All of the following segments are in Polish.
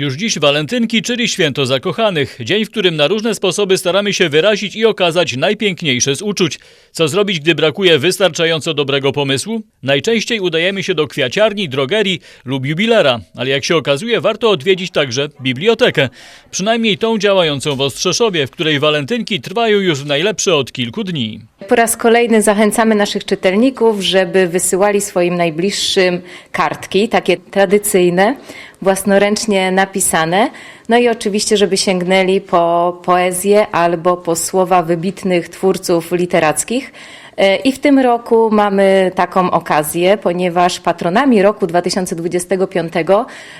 Już dziś walentynki, czyli święto zakochanych. Dzień, w którym na różne sposoby staramy się wyrazić i okazać najpiękniejsze z uczuć. Co zrobić, gdy brakuje wystarczająco dobrego pomysłu? Najczęściej udajemy się do kwiaciarni, drogerii lub jubilera, ale jak się okazuje, warto odwiedzić także bibliotekę. Przynajmniej tą działającą w Ostrzeszowie, w której walentynki trwają już najlepsze od kilku dni. Po raz kolejny zachęcamy naszych czytelników, żeby wysyłali swoim najbliższym kartki, takie tradycyjne, własnoręcznie napisane. No i oczywiście, żeby sięgnęli po poezję albo po słowa wybitnych twórców literackich. E, I w tym roku mamy taką okazję, ponieważ patronami roku 2025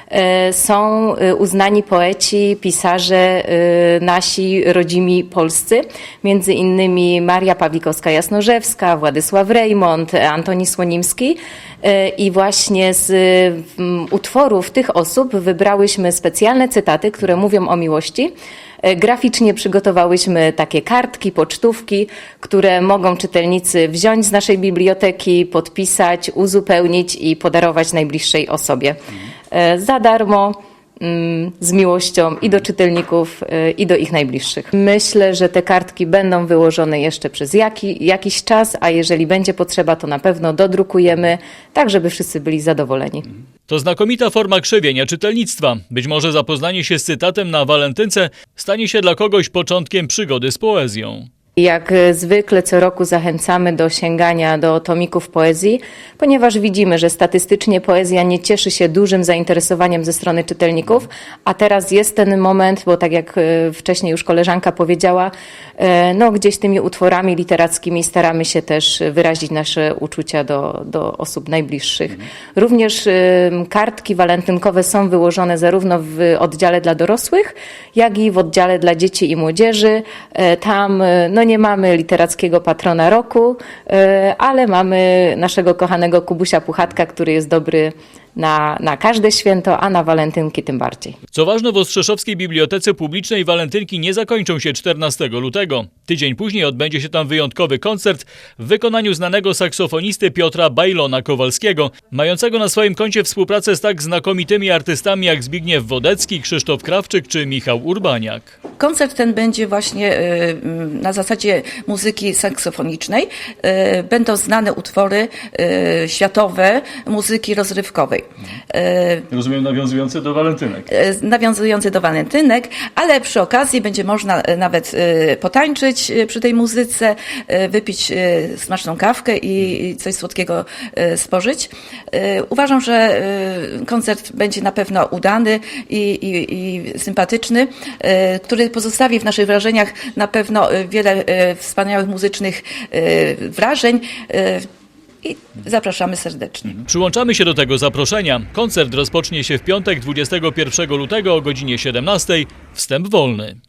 e, są e, uznani poeci, pisarze nasi rodzimi polscy, między innymi Maria Pawlikowska-Jasnorzewska, Władysław Rejmont, Antoni Słonimski. I właśnie z utworów tych osób wybrałyśmy specjalne cytaty, które mówią o miłości. E, Graficznie przygotowałyśmy takie kartki, pocztówki, które mogą czytelnicy wziąć z naszej biblioteki, podpisać, uzupełnić i podarować najbliższej osobie. E, Za darmo, z miłością i do czytelników, e, i do ich najbliższych. Myślę, że te kartki będą wyłożone jeszcze przez jaki, jakiś czas, a jeżeli będzie potrzeba, to na pewno dodrukujemy, tak żeby wszyscy byli zadowoleni. To znakomita forma krzewienia czytelnictwa. Być może zapoznanie się z cytatem na walentynce stanie się dla kogoś początkiem przygody z poezją. Jak e, zwykle co roku zachęcamy do sięgania do tomików poezji, ponieważ widzimy, że statystycznie poezja nie cieszy się dużym zainteresowaniem ze strony czytelników, a teraz jest ten moment, bo tak jak e, wcześniej już koleżanka powiedziała, e, no gdzieś tymi utworami literackimi staramy się też wyrazić nasze uczucia do, do osób najbliższych. Również kartki walentynkowe są wyłożone zarówno w oddziale dla dorosłych, jak i w oddziale dla dzieci i młodzieży. Tam no nie mamy literackiego patrona roku, e, ale mamy naszego kochanego Kubusia Puchatka, który jest dobry na, na każde święto, a na walentynki tym bardziej. Co ważne, w Ostrzeszowskiej Bibliotece Publicznej walentynki nie zakończą się 14 lutego. Tydzień później odbędzie się tam wyjątkowy koncert w wykonaniu znanego saksofonisty Piotra Bajlona Kowalskiego, mającego na swoim koncie współpracę z tak znakomitymi artystami jak Zbigniew Wodecki, Krzysztof Krawczyk czy Michał Urbaniak. Koncert ten będzie właśnie y, mm, na zasadzie muzyki saksofonicznej. Y, Będą znane utwory y, światowe muzyki rozrywkowej, Rozumiem nawiązujące do walentynek. y, nawiązujące do walentynek, ale przy okazji będzie można y, nawet potańczyć przy tej muzyce, wypić smaczną kawkę i coś słodkiego spożyć. Uważam, że koncert będzie na pewno udany i, i, i sympatyczny, który pozostawi w naszych wrażeniach na pewno wiele wspaniałych muzycznych wrażeń. I zapraszamy serdecznie. Przyłączamy się do tego zaproszenia. Koncert rozpocznie się w piątek 21 lutego o godzinie 17. Wstęp wolny.